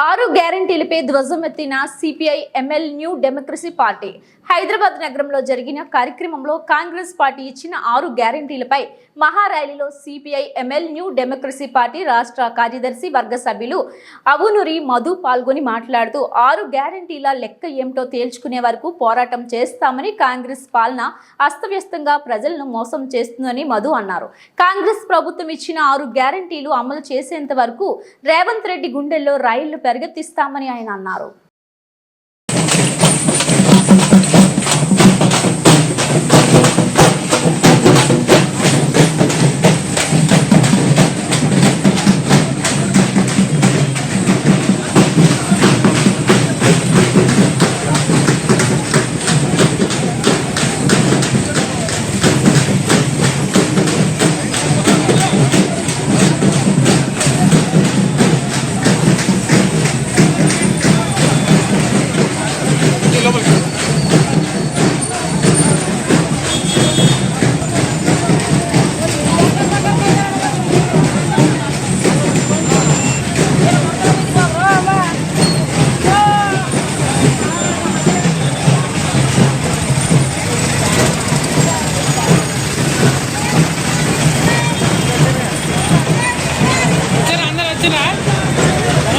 ఆరు గ్యారంటీలపై ధ్వజమెత్తిన CPI ML new democracy party. Hyderabad నగరంలో జరిగిన కార్యక్రమంలో కాంగ్రెస్ పార్టీ ఇచ్చిన ఆరు గ్యారంటీలపై మహారాలీలో CPI ML new democracy party రాష్ట్ర కార్యదర్శి వర్గ సభ్యులు అవునురి మధు పాల్గొని మాట్లాడుతూ ఆరు గ్యారంటీల లెక్క ఏమిటో తేల్చుకునే వరకు పోరాటం చేస్తామని కాంగ్రెస్ పాలన అస్తవ్యస్తంగా ప్రజలను మోసం చేస్తుందని మధు అన్నారు. కాంగ్రెస్ ప్రభుత్వం ఇచ్చిన ఆరు గ్యారంటీలు అమలు చేసేంత వరకు రేవంత్ రెడ్డి గుండెల్లో రైళ్ళు పెరిగెత్తిస్తామని ఆయన అన్నారు.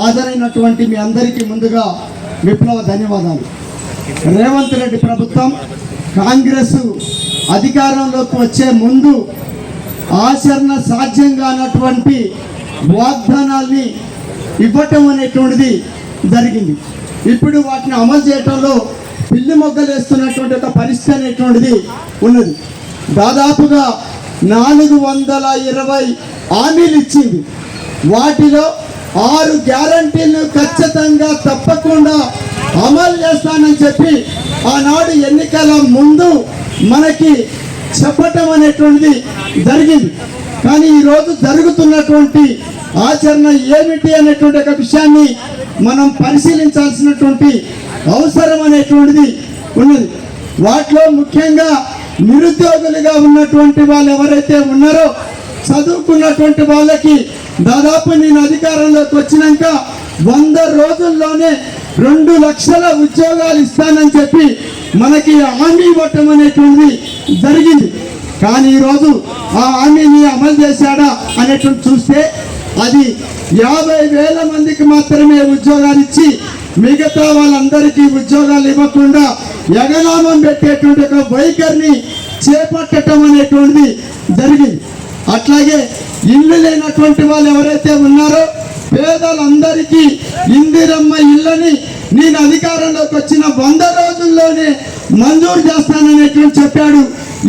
హాజరైనటువంటి మీ అందరికీ ముందుగా విప్లవ ధన్యవాదాలు. రేవంత్ రెడ్డి ప్రభుత్వం కాంగ్రెస్ అధికారంలోకి వచ్చే ముందు ఆచరణ సాధ్యం కానటువంటి వాగ్దానాల్ని ఇవ్వటం అనేటువంటిది జరిగింది. ఇప్పుడు వాటిని అమలు చేయటంలో పిల్లి మొగ్గలు వేస్తున్నటువంటి ఒక పరిస్థితి అనేటువంటిది ఉన్నది. దాదాపుగా నాలుగు వందల ఇరవై హామీలు ఇచ్చింది. వాటిలో ఆరు గ్యారంటీలను ఖచ్చితంగా తప్పకుండా అమలు చేస్తానని చెప్పి ఆనాడు ఎన్నికల ముందు మనకి చెప్పటం అనేటువంటిది జరిగింది. కానీ ఈరోజు జరుగుతున్నటువంటి ఆచరణ ఏమిటి అనేటువంటి ఒక విషయాన్ని మనం పరిశీలించాల్సినటువంటి అవసరం అనేటువంటిది ఉన్నది. వాటిలో ముఖ్యంగా నిరుద్యోగులుగా ఉన్నటువంటి వాళ్ళు ఎవరైతే ఉన్నారో చదువుకున్నటువంటి వాళ్ళకి దాదాపు నేను అధికారంలోకి వచ్చినాక వంద రోజుల్లోనే రెండు లక్షల ఉద్యోగాలు ఇస్తానని చెప్పి మనకి హామీ ఇవ్వటం అనేటువంటిది జరిగింది. కానీ ఈరోజు ఆ హామీని అమలు చేశాడా అనేటువంటి చూస్తే అది యాభై వేల మందికి మాత్రమే ఉద్యోగాలు ఇచ్చి మిగతా వాళ్ళందరికీ ఉద్యోగాలు ఇవ్వకుండా ఎగనామం పెట్టేటువంటి ఒక వైఖరిని చేపట్టడం అనేటువంటిది జరిగింది. అట్లాగే ఇల్లు లేనటువంటి వాళ్ళు ఎవరైతే ఉన్నారో పేదలందరికీ ఇందిరమ్మ ఇళ్ళని నేను అధికారంలోకి వచ్చిన వంద రోజుల్లోనే మంజూరు చేస్తాననేటువంటి చెప్పాడు.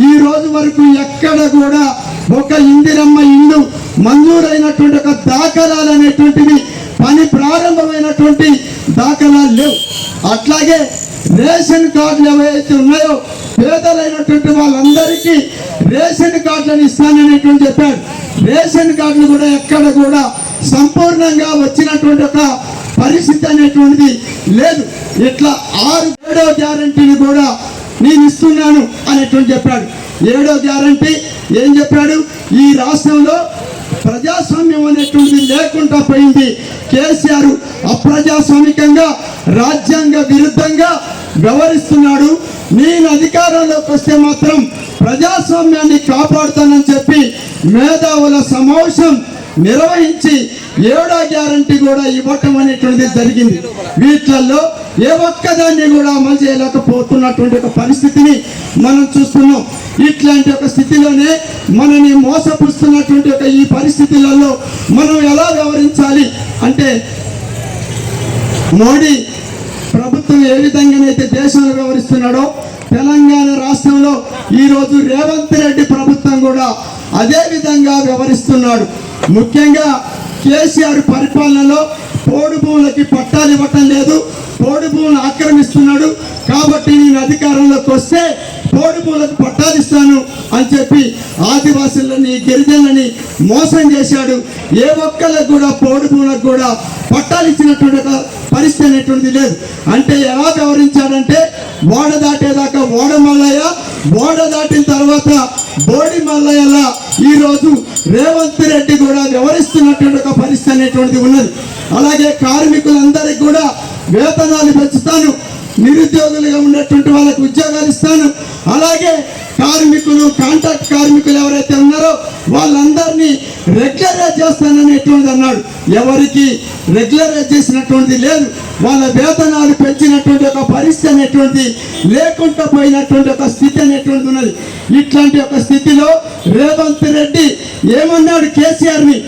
ఈ రోజు వరకు ఎక్కడ కూడా ఒక ఇందిరమ్మ ఇల్లు మంజూరైనటువంటి ఒక దాఖలాలు అనేటువంటివి పని ప్రారంభమైనటువంటి దాఖలాలు లేవు. అట్లాగే రేషన్ కార్డులు ఏవైతే ఉన్నాయో పేదలైనటువంటి వాళ్ళందరికీ రేషన్ కార్డులను ఇస్తాననేటువంటి చెప్పాడు రేషన్ కార్డులు కూడా ఎక్కడ కూడా సంపూర్ణంగా వచ్చినటువంటి ఒక పరిస్థితి అనేటువంటిది లేదు. ఇట్లా ఆరు ఏడో గ్యారంటీని కూడా నేను ఇస్తున్నాను అనేటువంటి చెప్పాడు. ఏడో గ్యారంటీ ఏం చెప్పాడు? ఈ రాష్ట్రంలో ప్రజాస్వామ్యం అనేటువంటిది లేకుండా పోయింది. కేసీఆర్ అప్రజాస్వామికంగా రాజ్యాంగ విరుద్ధంగా వ్యవహరిస్తున్నాడు. నేను అధికారంలోకి వస్తే మాత్రం ప్రజాస్వామ్యాన్ని కాపాడుతానని చెప్పి మేధావుల సమావేశం నిర్వహించి ఏడో గ్యారంటీ కూడా ఇవ్వటం అనేటువంటిది జరిగింది. వీటిల్లో ఏ ఒక్కదాన్ని కూడా అమలు చేయలేకపోతున్నటువంటి ఒక పరిస్థితిని మనం చూస్తున్నాం. ఇట్లాంటి ఒక స్థితిలోనే మనని మోసపుస్తున్నటువంటి ఒక ఈ పరిస్థితులలో మనం ఎలా వ్యవహరించాలి అంటే మోడీ ప్రభుత్వం ఏ విధంగానైతే దేశంలో వ్యవహరిస్తున్నాడో తెలంగాణ రాష్ట్రంలో ఈరోజు రేవంత్ రెడ్డి ప్రభుత్వం కూడా అదే విధంగా వ్యవహరిస్తున్నాడు. ముఖ్యంగా కేసీఆర్ పరిపాలనలో పోడు భూములకి పట్టాలు ఇవ్వటం లేదు పోడు భూములను ఆక్రమిస్తున్నాడు. కాబట్టి నేను అధికారంలోకి వస్తే పోడు భూములకు పట్టాలు ఇస్తాను అని చెప్పి ఆదివాసులని గిరిజనులని మోసం చేశాడు. ఏ ఒక్కరికి కూడా పోడు భూములకు కూడా పట్టాలు ఇచ్చినటువంటి అనేటువంటిది లేదు. అంటే ఎలా వ్యవహరించాడంటే ఓడ దాటేదాకా ఓడ మల్లయ్య ఓడ దాటిన తర్వాత బోడి మల్లయ్యలా ఈరోజు రేవంత్ రెడ్డి కూడా వ్యవహరిస్తున్నటువంటి ఒక పరిస్థితి అనేటువంటిది ఉన్నది. అలాగే కార్మికులందరికీ కూడా వేతనాలు పెంచుతాను నిరుద్యోగులుగా ఉన్నటువంటి వాళ్ళకి ఉద్యోగాలు ఇస్తాను. అలాగే కార్మికులు కాంట్రాక్ట్ కార్మికులు ఎవరైతే ఉన్నారో వాళ్ళందరినీ రెగ్యులరైజ్ చేస్తాననేటువంటిది అన్నాడు. ఎవరికి రెగ్యులరైజ్ చేసినటువంటిది లేదు. వాళ్ళ వేతనాలు పెంచినటువంటి ఒక పరిస్థితి అనేటువంటి లేకుండా పోయినటువంటి ఒక స్థితి అనేటువంటిది ఉన్నది. ఇట్లాంటి ఒక స్థితిలో రేవంత్ రెడ్డి ఏమన్నాడు కేసీఆర్ని?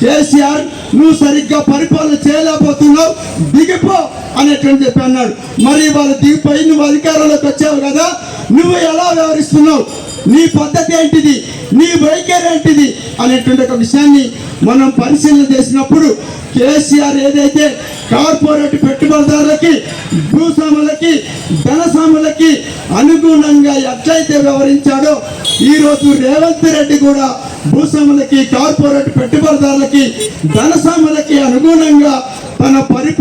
కేసీఆర్ నువ్వు సరిగ్గా పరిపాలన చేయలేకపోతున్నావు దిగిపో అనేటువంటి చెప్పి అన్నాడు. మరి వాళ్ళు దిగిపోయి నువ్వు అధికారంలోకి వచ్చావు కదా నువ్వు ఎలా వ్యవహరిస్తున్నావు? నీ పద్ధతి ఏంటిది? నీ వైఖరి ఏంటిది? అనేటువంటి ఒక విషయాన్ని మనం పరిశీలన చేసినప్పుడు కేసీఆర్ ఏదైతే కార్పొరేట్ పెట్టుబడిదారులకి భూస్వాములకి ధనస్వాములకి అనుగుణంగా ఎట్లయితే వ్యవహరించాడో ఈరోజు రేవంత్ రెడ్డి కూడా భూస్వాములకి కార్పొరేట్ పెట్టుబడిదారులకి ధనస్వాములకి అనుగుణంగా తన పరి